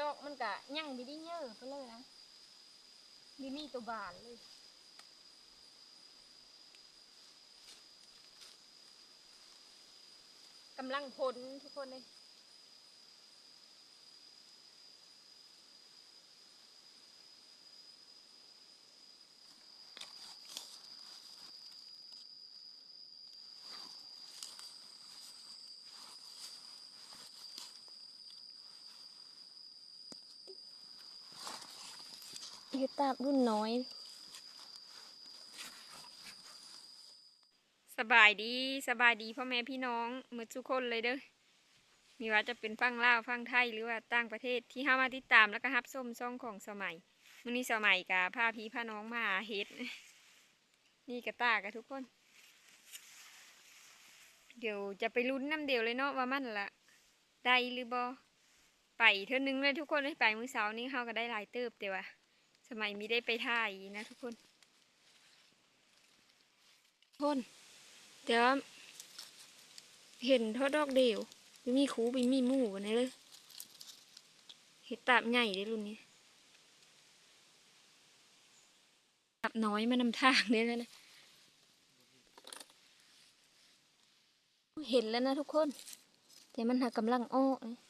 ดอกมันกะยั่งไม่ได้เยอะไปเลยนะมีมีตัวบานเลยกำลังผลทุกคนเลย เฮ็ดตาบรุ่นน้อย สบายดีสบายดีพ่อแม่พี่น้องหมือทุกคนเลยเด้อมีว่าจะเป็นฟังลาวฟังไทยหรือว่าต่างประเทศที่ห้ามาติดตามแล้วก็ฮับส้มซ่องของสมัยมื้อนี้สมัยกับพาพี่พาน้องมาเฮ็ดนี่กระตากับทุกคน เดี๋ยวจะไปลุ้นน้ำเดียวเลยเนาะว่ามันละได้หรือบ่ไปเท่านึงเลยทุกคนเลยไปมื้อเช้านี้เฮาก็ได้ลายเติบแต่ว่า สมัยมีได้ไปถ่ายนะทุกคนทุกคนแต่ว่าเห็นทอดดอกเดียวมมีคูไม่มีหมูกันเลยเห็ดตาบใหญ่ได้รุ่นนี้ตาบน้อยมานำทางเนี่ยนะเห็นแล้วนะทุกคน แต่มันหากำลังอ้อกนะ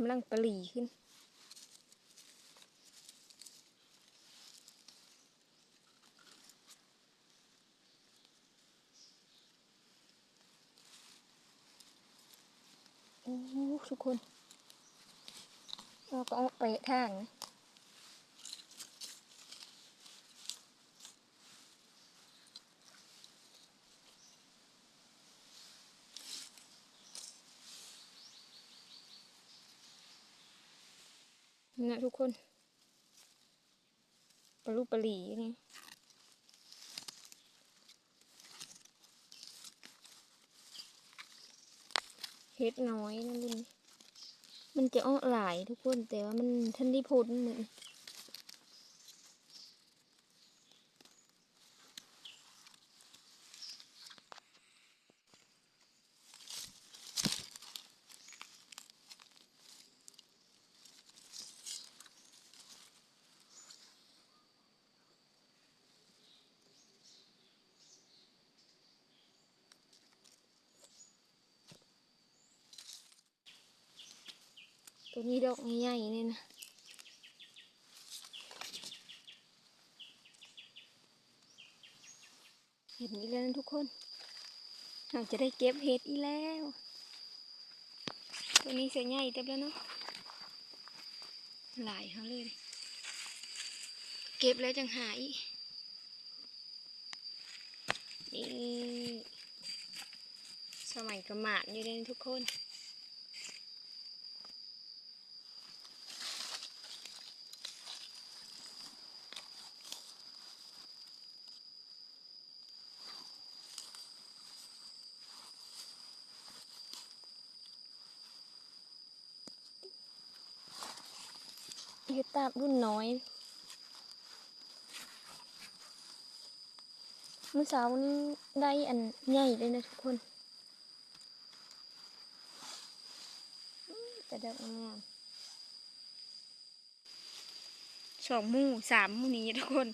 กำลังปลีขึ้น โอ้ ทุกคน เราก็เอาไปทางนะ นี่นะทุกคนปลาลูกปลาหลีนี่เฮ็ดน้อยนั่นเลยมันจะอ้อหลายทุกคนแต่ว่ามันท่านได้พ้นเหมือน ตัวนี้ดอกใหญ่ๆนี่นะเห็นอีกแล้วนะทุกคน เราจะได้เก็บเห็ดอีกแล้ว ตัวนี้เสียใหญ่เต็มแล้วเนาะ หลายเขาเลย เก็บแล้วจังหาอีกนี่สมัยกระหมาดอยู่เลยทุกคน เฮ็ดตาบรุ่นน้อยเมื่อเช้านี้ได้อันใหญ่เลยนะทุกคนอื้อแต่ดอกงามสองมู่สามมู่นี้ทุกคน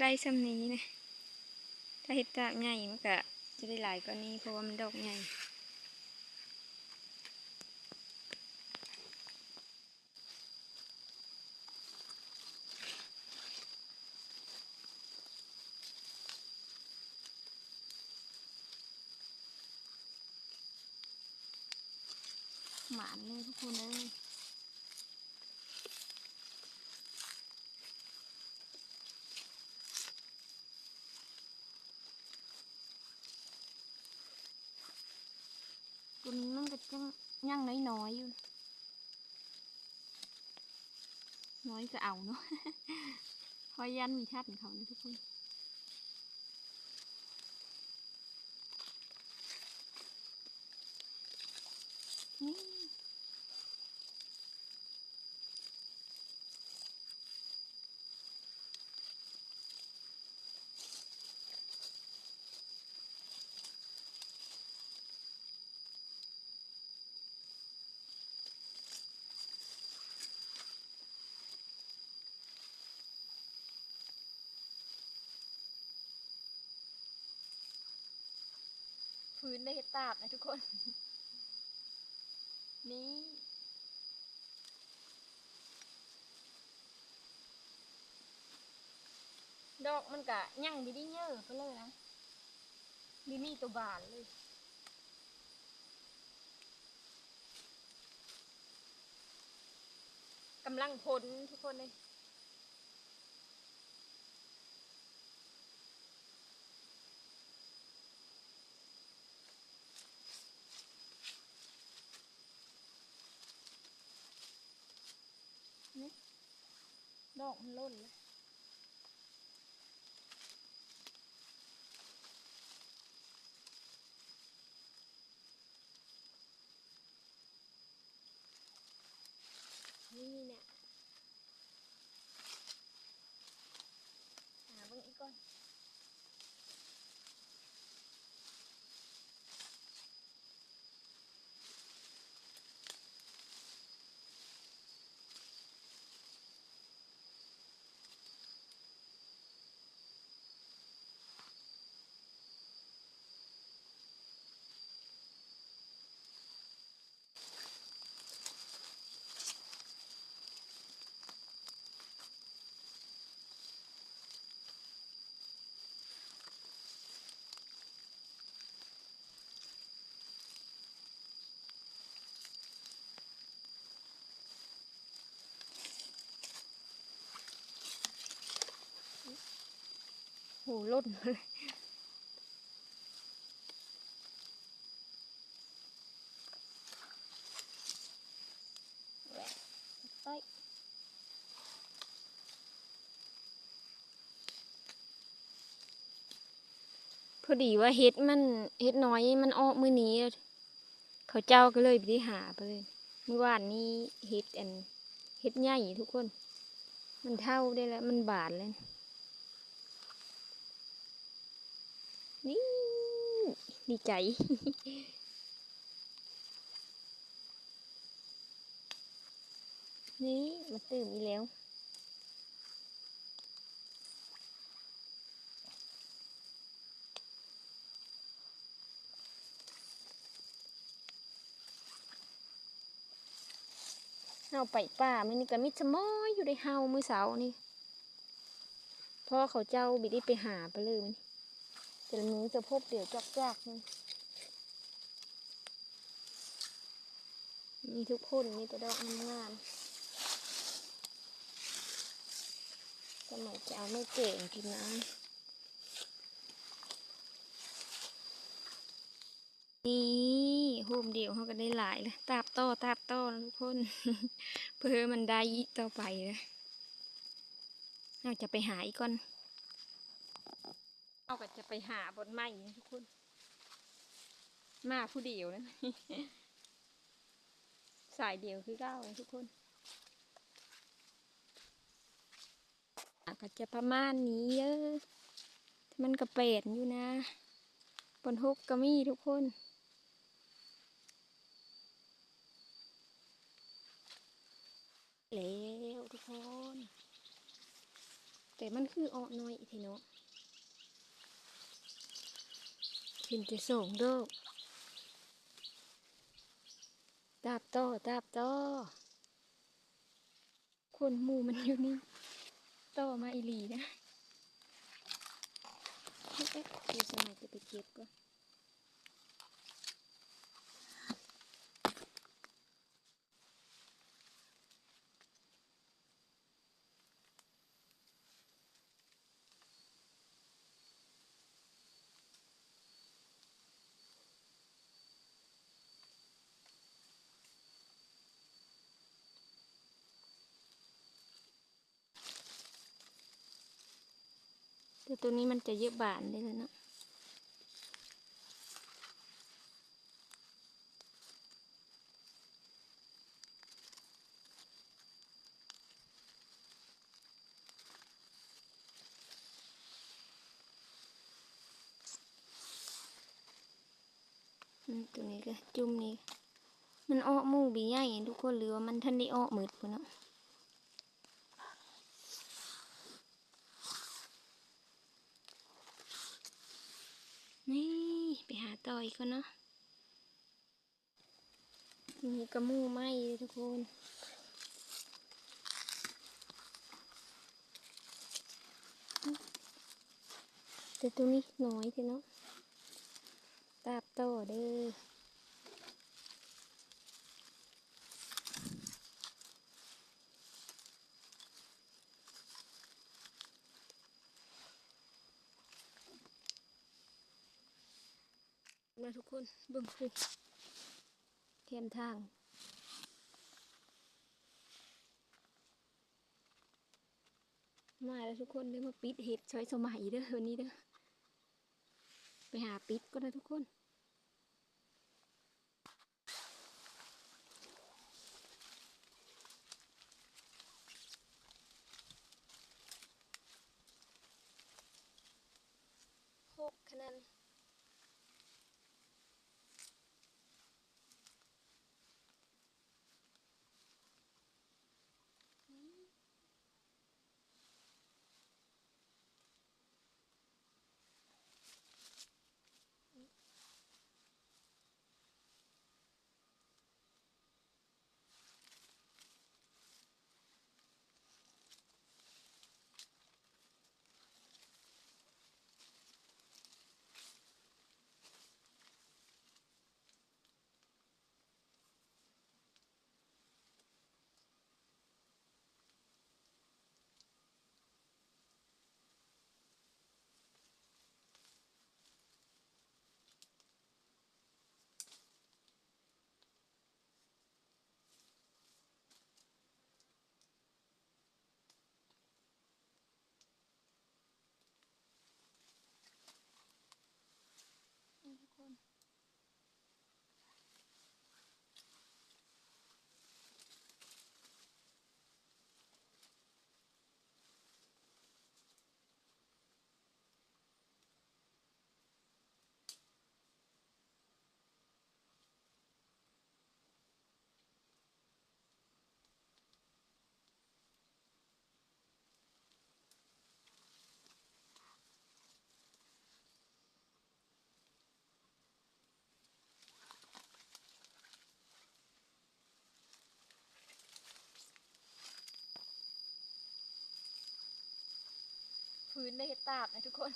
ได้ซ้ำนี้นะถ้าเฮ็ดตาบใหญ่มันก็จะได้หลายกว่านี้เพราะว่ามันดอกใหญ่ หมานเลยทุกคนเลยตัวนี้มันก็ยังยังน้อยๆอยู่ น้อยก็เอาเนาะพอยันมีทัดของเขานะทุกคน พื้นได้เฮ็ดตาบนะทุกคน นี่ดอกมันกะยั่งดีดีเยอะไปเลยนะดีนี่ตัวบานเลยกำลังพ้นทุกคนเลย นี่ด อกมันล่นเลย หล่นเลยไปพอดีว่าเฮ็ดมันเฮ็ดน้อยมันออกมือนี้ เขาเจ้าก็เลยไปหาไปเลยเมื่อวานนี้เฮ็ดอันเฮ็ดใหญ่ทุกคน มันเท่าได้แล้ว มันบานเลย นี่ดีใจ นี่มาตื่นอีกแล้วเอาไปป่ามันนี่ก็มิดสมอยอยู่ในเฮามือเสานี่พ่อเขาเจ้าบิได้ไปหาไปเลยมัน แต่ละมือจะพบเดี๋ยวจักจักนี่มีทุกคนมีแต่ดอกงามๆสมัยจะเอาไม่เก่งกินน้ำนี่โฮมเดียวเขาก็ได้หลายเลยตาบโตตาบโต้นะทุกคน เพื่อมันได้อีกต่อไปเลยเราจะไปหาอีกก่อน เอาก็จะไปหาบนไม้นะทุกคน มาผู้เดียวนะ สายเดียวคือเก้าทุกคนก็จะประมาณนี้เยอะ มันก็เป็ดอยู่นะ บนฮกก็มีทุกคนแล้วทุกคน แต่มันคือออกน้อยทีเนาะ ขินจะส่งดอกตาบต่อตาบต่อคนหมูมันอยู่นี่ต่อมาอีหลีนะเอ๊ะเอ๊ะเดี๋ยวสมัยจะไปเก็บก่อน แต่ตัวนี้มันจะเยอะบานได้เลยเนาะตัวนี้ก็จุ่มนี่มันออกมูบีใหญ่ทุกคนหรือว่ามันทันได้ออกมืดพุ่นเนาะ นี่ ไปหาต่ออีกคนเนาะมีกระมูไหมทุกคนแต่ตัวนี้น้อยทีเนาะตาบต่อเด้อ มาทุกคนเบิ่งคุเทียมทางมาแล้วทุกคนเด้อมาปิดเห็ดช้อยสมัยเด้อวันนี้เด้อไปหาปิดก็ได้ทุกคนหกคะแนน ได้เห็ดตาบนะทุกคน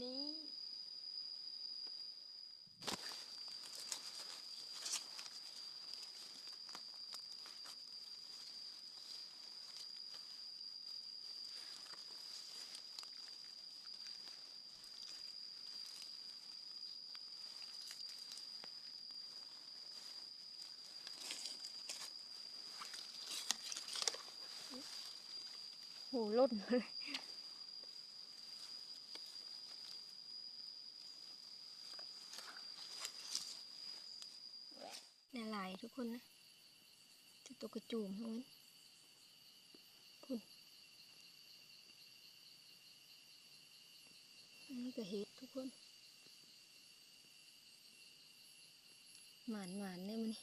นี่ โหล่นเลยเนี่ยหลายทุกคนนะจะตัวกระจูมทั้งนั้นพุ่นนี่ก็เห็ดทุกคนหมานหมานเนี่ยมันนี่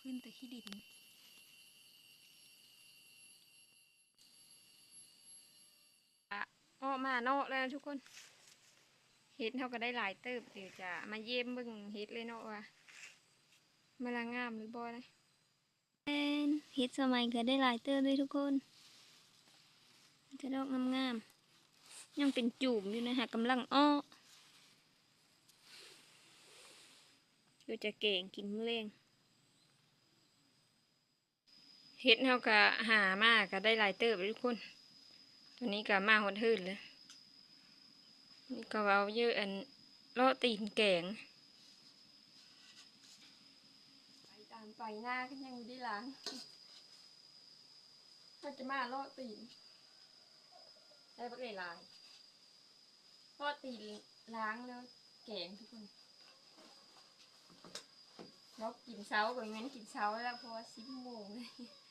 ขึ้นแต่ขี้ดิน ออก มาเนาะแล้วนะทุกคน เห็ดเขาก็ได้หลายเติบเดี๋ยวจะมาเยี่ยมเบิ่งเห็ดเลยเนาะว่ามันละงามหรือบ่นะเป็นเห็ดสมัยก็ได้หลายเติบด้วยทุกคน จะดอกงามๆยังเป็นจุ่มอยู่นะฮะกำลังอ้อเดี๋ยวจะเก่งกินมื้อแรงเห็ดเขาก็หามากก็ได้หลายเติบเลยทุกคน ตัวนี้ก็มาหดหืดเลย นี่ก็เอาเยอะอันเลาะตีนแกงไปตามไปหน้าก็ยังไม่ได้ล้างถ้าจะมาเลาะตีนได้ปักเลยลายเลาะตีนล้างแล้วแกงทุกคนแล้วกินเช้าก็งั้นกินเช้าแล้วเพราะว่าสิบโมงเลย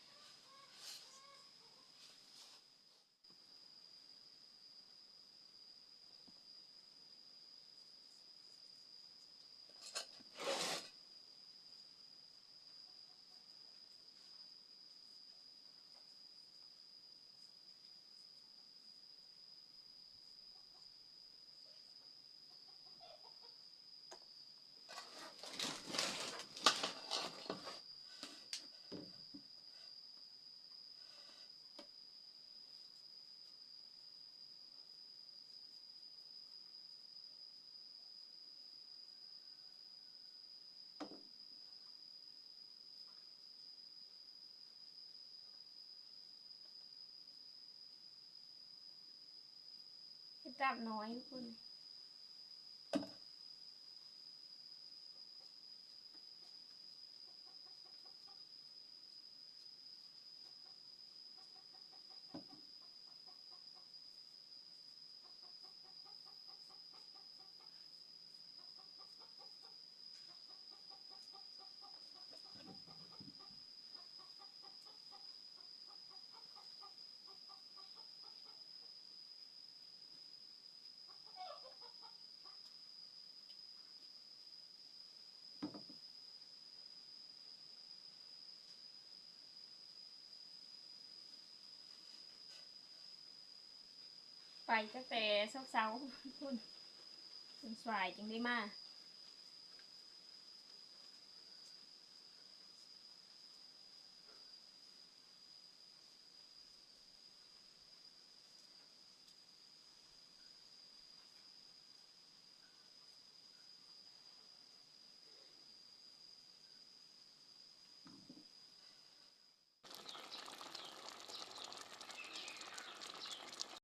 จับน้อยคุณ ไปตั้งแต่เช้าๆทุกคนจนสายจังได้มา